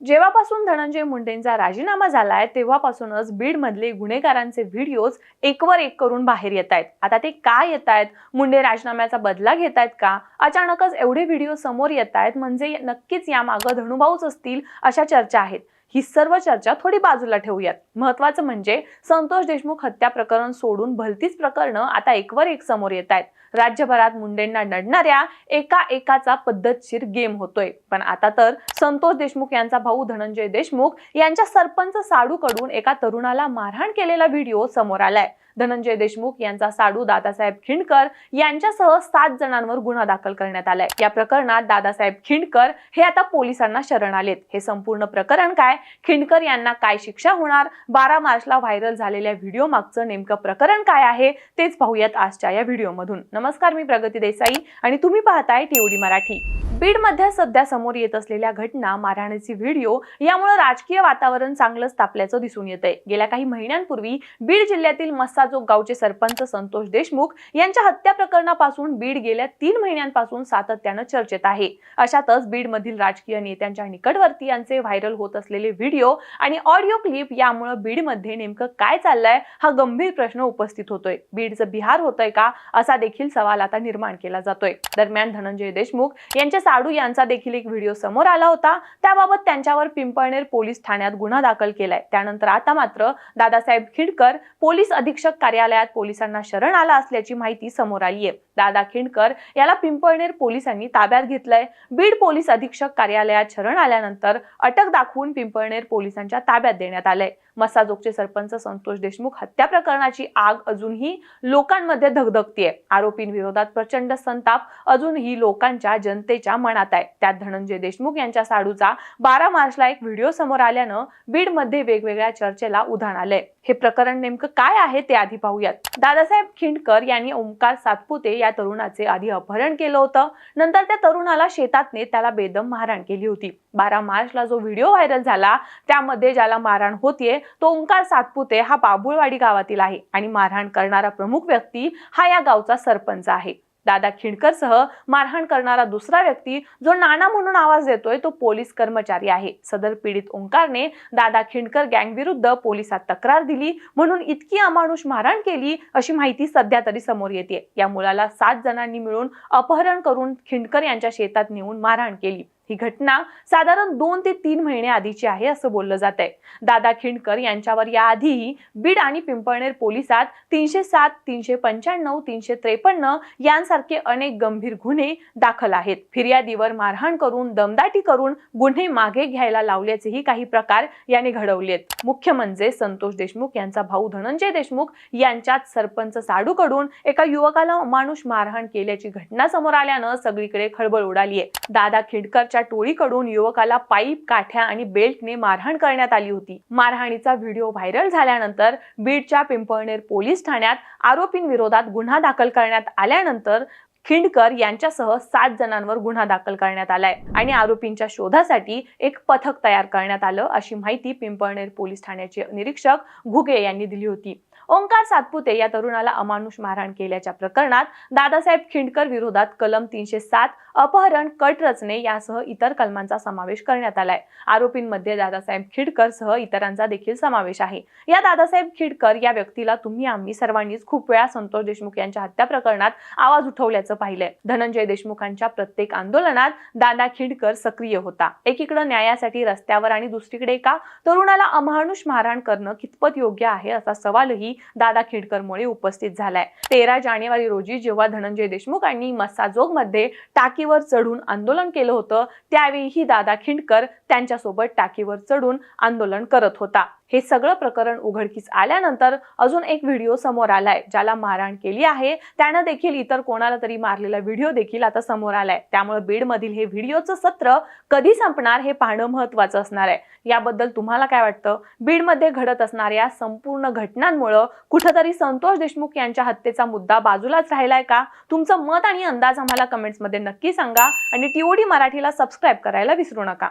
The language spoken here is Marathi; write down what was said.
जेव्हापासून धनंजय मुंडेंचा राजीनामा झालाय तेव्हापासूनच बीडमधले गुन्हेगारांचे व्हिडिओज एकवर एक करून बाहेर येत आहेत आता ते का येत आहेत मुंडे राजीनाम्याचा बदला घेत आहेत का? अचानकच एवढे व्हिडिओ समोर येत आहेत म्हणजे नक्कीच यामागं धनुभाऊच असतील अशा चर्चा आहेत. ही सर्व चर्चा थोडी बाजूला ठेवूयात. महत्वाचं म्हणजे संतोष देशमुख हत्या प्रकरण सोडून भलतीच प्रकरणं आता एकवर एक समोर येत आहेत. राज्यभरात मुंडेंना नडणाऱ्या एका एकाचा पद्धतशीर गेम होतोय. पण आता तर संतोष देशमुख यांचा भाऊ धनंजय देशमुख यांच्या सरपंच साडूकडून एका तरुणाला मारहाण केलेला व्हिडिओ समोर आलाय. धनंजय देशमुख यांचा साडू दादासाहेब खिंडकर यांच्यासह सात जणांवर गुन्हा दाखल करण्यात आलाय. या प्रकरणात दादासाहेब खिंडकर हे आता पोलिसांना शरण आलेत. हे संपूर्ण प्रकरण काय? खिंडकर यांना काय शिक्षा होणार? बारा मार्चला व्हायरल झालेल्या व्हिडिओ मागचं नेमकं प्रकरण काय आहे? तेच पाहूयात आजच्या या व्हिडिओमधून. नमस्कार मी प्रगती देसाई आणि तुम्ही पाहताय टीओडी मराठी. बीडमध्ये सध्या समोर येत असलेल्या घटना मारहाणीचे व्हिडिओ यामुळे राजकीय वातावरण चांगलंच तापल्याचं दिसून येत आहे गेल्या काही महिन्यांपूर्वी बीड जिल्ह्यातील मस्साजोग गावचे सरपंच संतोष देशमुख यांच्या हत्या प्रकरणापासून बीड गेल्या तीन महिन्यांपासून सातत्यानं चर्चेत आहे. अशातच बीडमधील राजकीय नेत्यांच्या निकटवर्तीयांचे व्हायरल होत असलेले व्हिडिओ आणि ऑडिओ क्लिप यामुळे बीडमध्ये नेमकं काय चाललंय हा गंभीर प्रश्न उपस्थित होतोय. बीडचं बिहार होतंय का असा देखील सवाल आता निर्माण केला जातोय. दरम्यान धनंजय देशमुख यांच्या साडू यांचा देखील एक व्हिडिओ समोर आला होता. त्याबाबत त्यांच्यावर पिंपळनेर पोलीस ठाण्यात गुन्हा दाखल केलाय. त्यानंतर आता मात्र दादासाहेब खिंडकर पोलीस अधीक्षक कार्यालयात पोलिसांना शरण आला असल्याची माहिती समोर आली आहे. दादा खिंडकर याला पिंपळनेर पोलिसांनी ताब्यात घेतलंय. बीड पोलीस अधीक्षक कार्यालयात शरण आल्यानंतर अटक दाखवून पिंपळनेर पोलिसांच्या ताब्यात देण्यात आलंय. मसाजोगचे सरपंच संतोष देशमुख हत्या प्रकरणाची आग अजूनही लोकांमध्ये धगधगतीये. आरोपींविरोधात प्रचंड संताप. अजूनही लोकांच्या जनतेच्या मनात आहे त्यात धनंजय देशमुख यांच्या साडूचा बारा मार्चला एक व्हिडिओ समोर आल्यानं बीडमध्ये वेगवेगळ्या चर्चेला उधाण आलंय. हे प्रकरण नेमकं काय आहे ते आधी पाहूयात. दादासाहेब खिंडकर यांनी ओंकार सातपुते या तरुणाचे आधी अपहरण केलं होतं. नंतर त्या तरुणाला शेतातने त्याला बेदम मारहाण केली होती. बारा मार्चला जो व्हिडिओ व्हायरल झाला त्यामध्ये ज्याला मारहाण होतीये तो ओंकार सातपुते हा बाबुळवाडी गावातील आहे आणि मारहाण करणारा प्रमुख व्यक्ती हा या गावचा सरपंच आहे. दादा खिंडकरसह मारहाण करणारा दुसरा व्यक्ती जो नाना म्हणून आवाज देतोय तो पोलीस कर्मचारी आहे. सदर पीडित ओंकारने दादा खिंडकर गँग विरुद्ध पोलिसात तक्रार दिली म्हणून इतकी अमानुष मारहाण केली अशी माहिती सध्या तरी समोर येते या मुलाला सात जणांनी मिळून अपहरण करून खिंडकर यांच्या शेतात नेऊन मारहाण केली. ही घटना साधारण दोन ते तीन महिने आधीची आहे असं बोललं जात आहे दादा खिंडकर यांच्यावर याआधीही बीड आणि पिंपळनेर पोलिसात तीनशे सात तीनशे पंच्याण्णव तीनशे त्रेपन्न यांसारखे अनेक गंभीर गुन्हे दाखल आहेत. फिर्यादीवर मारहाण करून दमदाटी करून गुन्हे मागे घ्यायला लावल्याचेही काही प्रकार याने घडवलेत. मुख्य म्हणजे संतोष देशमुख यांचा भाऊ धनंजय देशमुख यांच्यात सरपंच साडूकडून एका युवकाला अमानुष मारहाण केल्याची घटना समोर आल्यानं सगळीकडे खळबळ उडाली आहे दादा खिंडकरच्या टोळीकडून युवकाला पाईप काठ्या आणि बेल्टने मारहाण करण्यात आली होती. मारहाणीचा व्हिडिओ व्हायरल झाल्यानंतर बीडच्या पिंपळनेर पोलीस ठाण्यात आरोपींविरोधात गुन्हा दाखल करण्यात आल्यानंतर खिंडकर यांच्यासह सात जणांवर गुन्हा दाखल करण्यात आलाय आणि आरोपींच्या शोधासाठी एक पथक तयार करण्यात आलं अशी माहिती पिंपळनेर पोलीस ठाण्याचे निरीक्षक घुगे यांनी दिली होती. ओंकार सातपुते या तरुणाला अमानुष मारहाण केल्याच्या प्रकरणात दादासाहेब खिंडकर विरोधात कलम तीनशे सात अपहरण कट रचने यासह इतर कलमांचा समावेश करण्यात आलाय. आरोपींमध्ये दादासाहेब खिडकर सह इतरांचा देखील समावेश आहे. या दादासाहेब खिडकर या व्यक्तीला तुम्ही आम्ही सर्वांनीच खूप वेळा संतोष देशमुख यांच्या हत्या प्रकरणात आवाज उठवल्याचं पाहिलंय. धनंजय देशमुखांच्या प्रत्येक आंदोलनात दादा खिडकर सक्रिय होता. एकीकडे न्यायासाठी रस्त्यावर आणि दुसरीकडे एका तरुणाला अमानुष मारहाण करणं कितपत योग्य आहे असा सवालही दादा खिडकरमुळे उपस्थित झालाय. तेरा जानेवारी रोजी जेव्हा धनंजय देशमुखांनी मस्साजोगमध्ये टाकीवर चढून आंदोलन केलं होतं त्यावेळीही दादा खिंडकर त्यांच्यासोबत टाकीवर चढून आंदोलन करत होता. हे सगळं प्रकरण उघडकीस आल्यानंतर अजून एक व्हिडिओ समोर आलाय ज्याला मारहाण केली आहे. त्यानं देखील इतर कोणाला तरी मारलेला व्हिडिओ देखील आता समोर आलाय. त्यामुळे बीडमधील हे व्हिडिओचं सत्र कधी संपणार हे पाहणं महत्वाचं असणार आहे. याबद्दल तुम्हाला काय वाटतं? बीडमध्ये घडत असणाऱ्या संपूर्ण घटनांमुळं कुठंतरी संतोष देशमुख यांच्या हत्येचा मुद्दा बाजूलाच राहिलाय का? तुमचं मत आणि अंदाज आम्हाला कमेंट्समध्ये नक्की सांगा आणि टीओडी मराठीला सबस्क्राईब करायला विसरू नका.